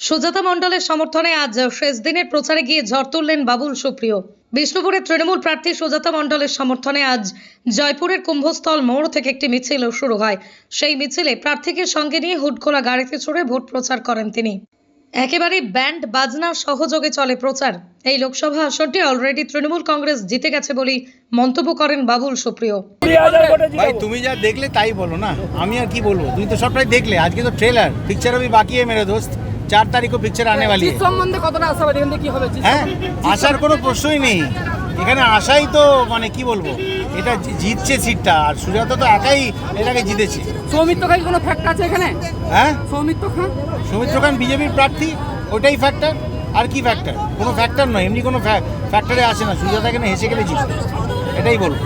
সুজাতা মণ্ডলের সমর্থনে আজ শেষ দিনের প্রচারে গিয়ে ঝড় তুললেন বাবুল সুপ্রিয়। বিষ্ণুপুরের তৃণমূল প্রার্থী সুজাতা মণ্ডলের সমর্থনে আজ জয়পুরের কুম্ভস্থল মোড় থেকে একটি মিছিল শুরু হয়। সেই মিছিলে প্রার্থীকে সঙ্গে নিয়ে হুটখোলা গাড়িতে চড়ে ভোট প্রচার করেন তিনি। একেবারে ব্যান্ড বাজনা সহযোগে চলে প্রচার। এই লোকসভা আসনটি অলরেডি তৃণমূল কংগ্রেস জিতে গেছে বলে মন্তব্য করেন বাবুল সুপ্রিয়। ভাই, তুমি যা দেখলে তাই বলো না। আমি আর কি বলব? তুমি তো সবটাই দেখলে। আজকে তো ট্রেলার পিকচার আমি বাকি মেরে দোস্ত। दोस्त চার তারিখ को पिक्चर आने वाली है জিত সম্বন্ধে কতটা আশাবাদী এখান থেকে কি হবে জিত হ্যাঁ সম্বন্ধে? আসার কোনো প্রশ্নই নেই এখানে আসাই তো মানে কি বলবো এটা জি- জিতছে সিটটা আর সুজাতা তো একাই এটাকে জিতেছে সৌমিত্র খাই কোনো ফ্যাক্ট আছে এখানে হ্যাঁ সৌমিত্র খান সৌমিত্র খান বিজেপির প্রার্থী ওটাই ফ্যাক্টর আর কি ফ্যাক্টর কোনো ফ্যাক্টর নয় এমনি কোনো ফ্যাক্টরে আসে না সুজাতা এখানে হেসে গেলে জিতবে এটাই বলবো